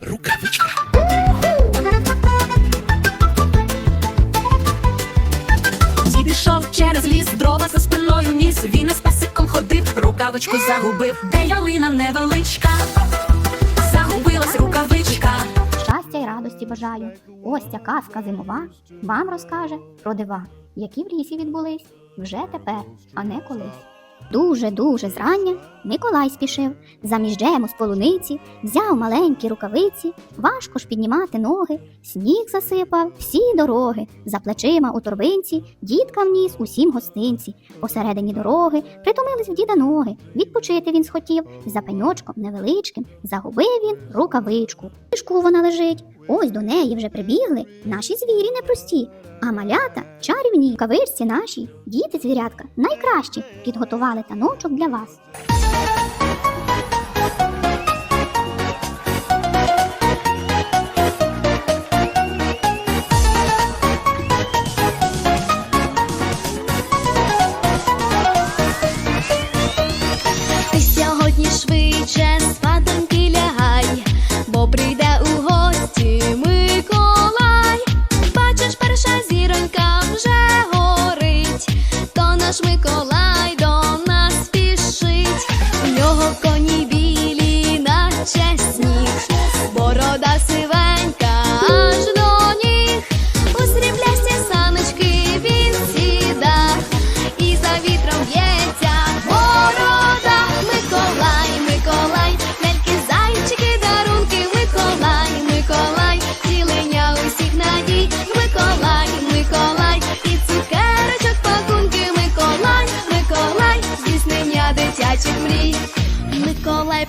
Рукавичка. Дід ішов через ліс, дрова за спиною ніс. Він із песиком ходив, рукавичку загубив. Де ялина невеличка, загубилась рукавичка. Щастя й радості бажаю. Ось ця казка зимова вам розкаже про дива, які в лісі відбулись вже тепер, а не колись. Дуже дуже зрання Миколай спішив, заміж джему з полуниці, взяв маленькі рукавиці, важко ж піднімати ноги, сніг засипав всі дороги, за плечима у торбинці, діткам ніс усім гостинці. Посередині дороги притомились в діда ноги. Відпочити він схотів, за пеньочком невеличким загубив він рукавичку. В Ліжку вона лежить, ось до неї вже прибігли наші звірі непрості. А малята чарівні кавирці наші, діти звірятка найкращі підготували таночок для вас.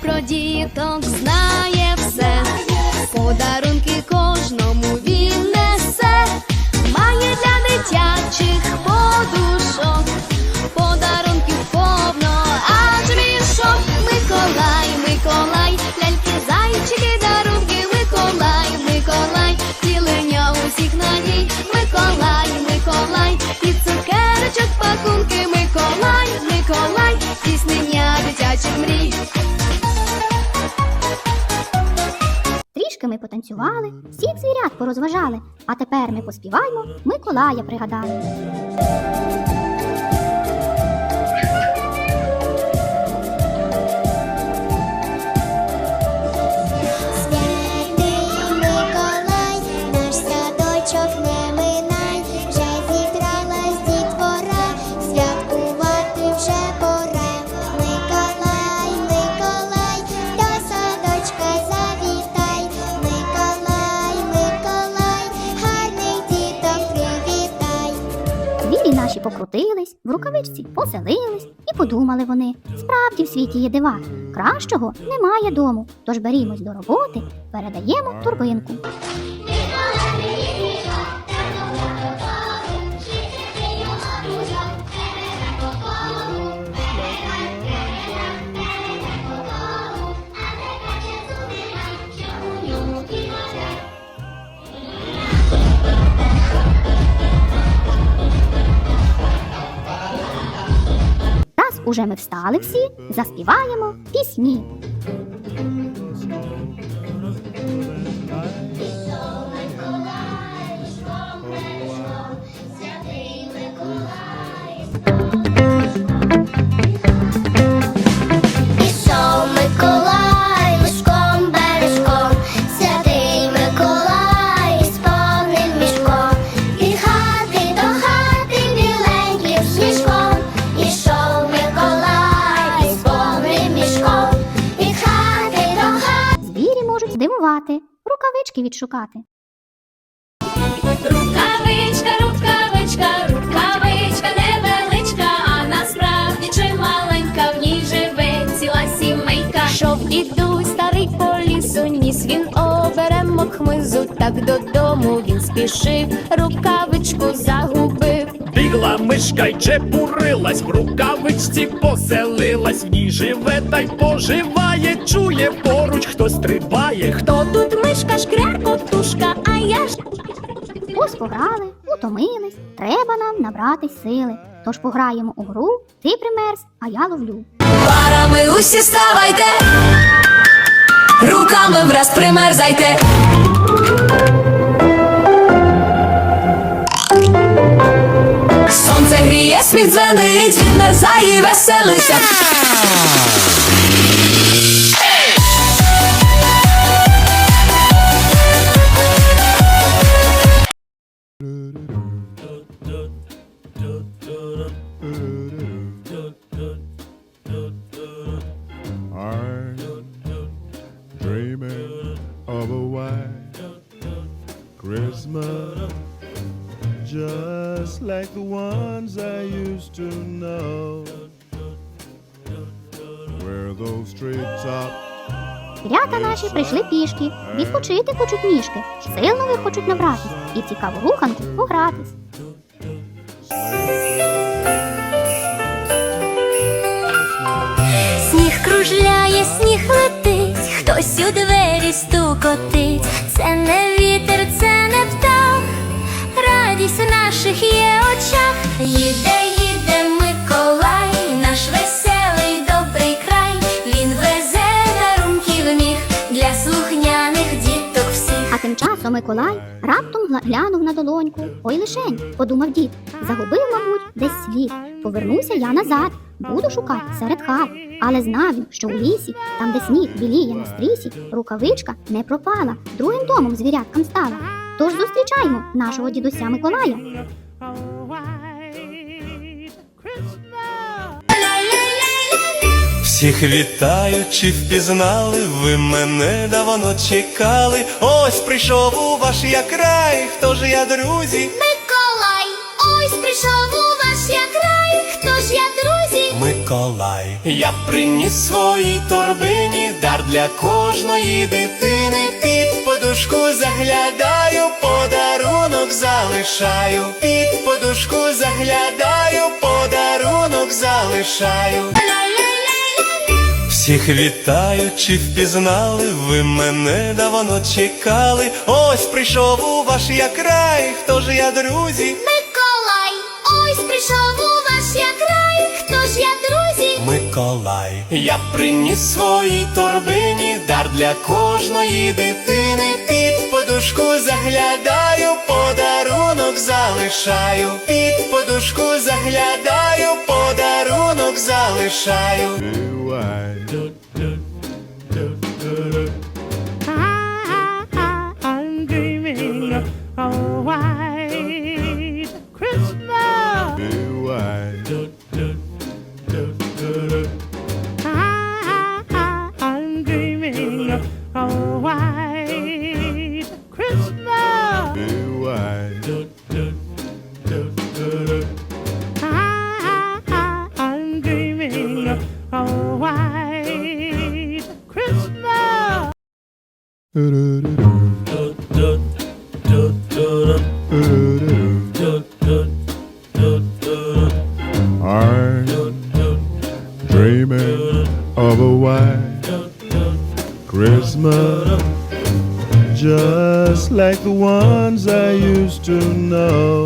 Про діток знає потанцювали, всіх звірят порозважали, а тепер ми поспіваємо, Миколая пригадали. В рукавичці поселились, і подумали вони: справді в світі є дива. Кращого немає дому. Тож берімось до роботи, передаємо турбинку. Уже ми встали всі, заспіваємо пісні. Рукавички відшукати. Рукавичка, рукавичка, рукавичка невеличка, а насправді чималенька, в ній живе ціла сімейка. Шов дідусь старий по лісу, ніс він оберемок хмизу, так додому він спішив, рукавичку загубив. Бігла мишка й чепурилась, в рукавичці поселилась, в ній живе та й поживає, чує поруч, хто стрибає, хто тут мишка шкрякотушка, а я ж Ось пограли, утомились, треба нам набратись сили. Тож пограємо у гру, ти примерз, а я ловлю. парами усі ставайте. руками враз примерзайте. Гріє, світ зеленить, відмерзає і веселиться. Звірята наші прийшли пішки, відпочити хочуть ніжки, сил нових хочуть набратись і цікаву руханку погратись. Сніг кружляє, сніг летить, хтось у двері стукотить. Це не вітер, це не птах, радість в наших є очах. Їде Миколай раптом глянув на долоньку. Ой лишень, подумав дід, загубив, мабуть, десь слід. Повернуся я назад, буду шукати серед хат. Але знав він, що у лісі, там, де сніг біліє на стрісі, рукавичка не пропала, другим домом звіряткам стала. Тож зустрічаймо нашого дідуся Миколая. Всіх вітаю, чи впізнали, ви мене давно чекали. Ось прийшов у ваш я край, хто ж я, друзі? Миколай, ось прийшов у ваш я край. Хто ж я, друзі? Миколай. Я приніс своїй торбині дар для кожної дитини. Під подушку заглядаю, подарунок залишаю. Під подушку заглядаю, подарунок залишаю. Всіх вітаю, чи впізнали, ви мене давно чекали. Ось прийшов у ваш я край, хто ж я, друзі? Миколай, ось прийшов у ваш я край. Хто ж я, друзі? Миколай. Я приніс своїй торбині дар для кожної дитини. Під подушку заглядаю, подарунок залишаю. Під подушку заглядаю, подарунок залишаю. white. I'm dreaming of a white Christmas. Be white. I'm dreaming of a white Christmas. Like the ones I used to know,